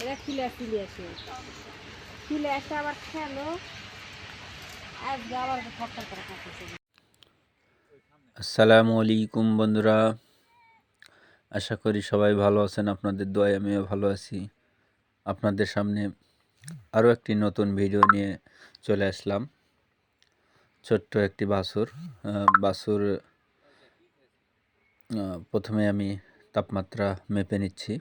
এরা আসে। আবার খেলো। আবার ফটফট করে আসসালামু আলাইকুম বন্ধুরা। আশা করি সবাই ভালো আছেন আপনাদের দোয়ায় আমিও ভালো আছি। আপনাদের সামনে আরও একটি নতুন ভিডিও নিয়ে চলে আসলাম। ছোট্ট একটি বাছুর আহ, বাছুর প্রথমে আমি তাপমাত্রা মেপে নিচ্ছি।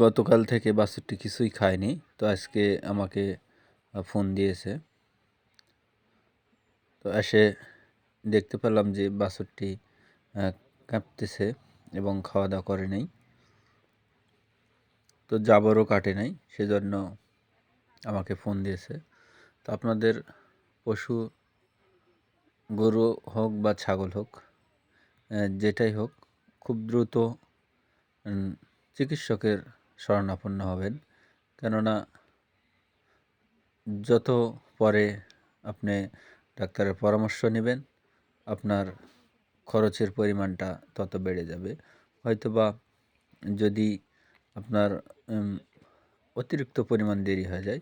গতকাল থেকে বাছুরটি কিছুই খায়নি তো আজকে আমাকে ফোন দিয়েছে। তো এসে দেখতে পেলাম যে বাছুরটি আহ, কাঁপতেছে এবং খাওয়া দাওয়া করে নাই। তো জাবরও কাটে নাই সেজন্য আমাকে ফোন দিয়েছে। তো আপনাদের পশু গরু হোক বা ছাগল হোক যেটাই হোক, খুব দ্রুত চিকিৎসকের শরণাপন্ন হবেন। কেননা, যত পরে আপনি ডাক্তারের পরামর্শ নেবেন, আপনার খরচের পরিমাণটা তত বেড়ে যাবে। হয়তোবা যদি আপনার অতিরিক্ত পরিমাণ দেরি হয়ে যায়,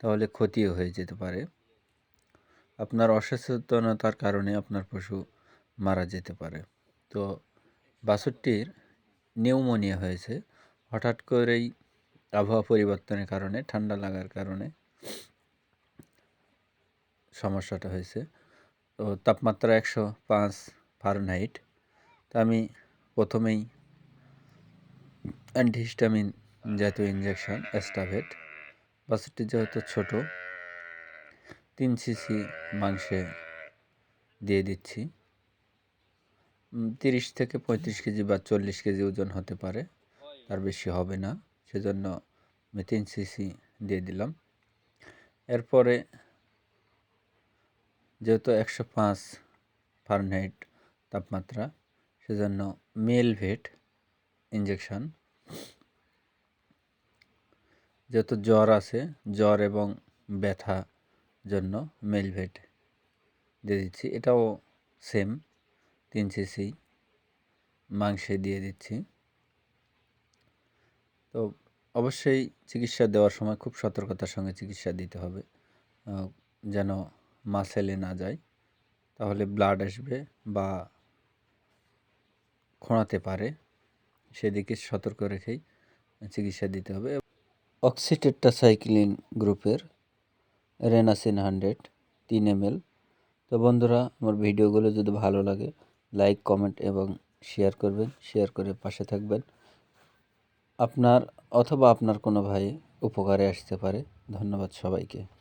তাহলে ক্ষতিও হয়ে যেতে পারে। আপনার অসচেতনতার কারণে আপনার পশু মারা যেতে পারে। তো বাছুরটির নিউমোনিয়া হয়েছে। হঠাৎ করেই আবহাওয়া পরিবর্তনের কারণে, ঠান্ডা লাগার কারণে সমস্যাটা হয়েছে। তো তাপমাত্রা একশো পাঁচ ফারেনহাইট। তা আমি প্রথমেই অ্যান্টিহিস্টামিন জাতীয় ইঞ্জেকশন অ্যাস্টাভেট। বাছুরটি যেহেতু ছোট, তিন সিসি মাংসে দিয়ে দিচ্ছি। তিরিশ থেকে পঁয়ত্রিশ কেজি বা চল্লিশ কেজি ওজন হতে পারে। তার বেশি হবে না। সেজন্য আমি তিন সিসি দিয়ে দিলাম। এরপরে যেহেতু একশো পাঁচ ফারেনহাইট তাপমাত্রা, সেজন্য মেলভেট ইঞ্জেকশন যেহেতু জ্বর আছে, জ্বর এবং ব্যথা জন্য মেলভেট দিয়ে দিচ্ছি। এটাও সেম তিন সিসি মাংসে দিয়ে দিচ্ছি। তো অবশ্যই চিকিৎসা দেওয়ার সময় খুব সতর্কতার সঙ্গে চিকিৎসা দিতে হবে যেন মাসেলে না যায়। তাহলে ব্লাড আসবে বা খোঁড়াতে পারে, সেদিকে সতর্ক রেখেই চিকিৎসা দিতে হবে। অক্সিটেট্টাসাইক্লিন গ্রুপের রেনাসিন হান্ড্রেড তিন এম তো বন্ধুরা, আমার ভিডিওগুলো যদি ভালো লাগে লাইক কমেন্ট এবং শেয়ার করবেন শেয়ার করে পাশে থাকবেন। আপনার অথবা আপনার কোনো ভাই উপকারে আসতে পারে। ধন্যবাদ সবাইকে।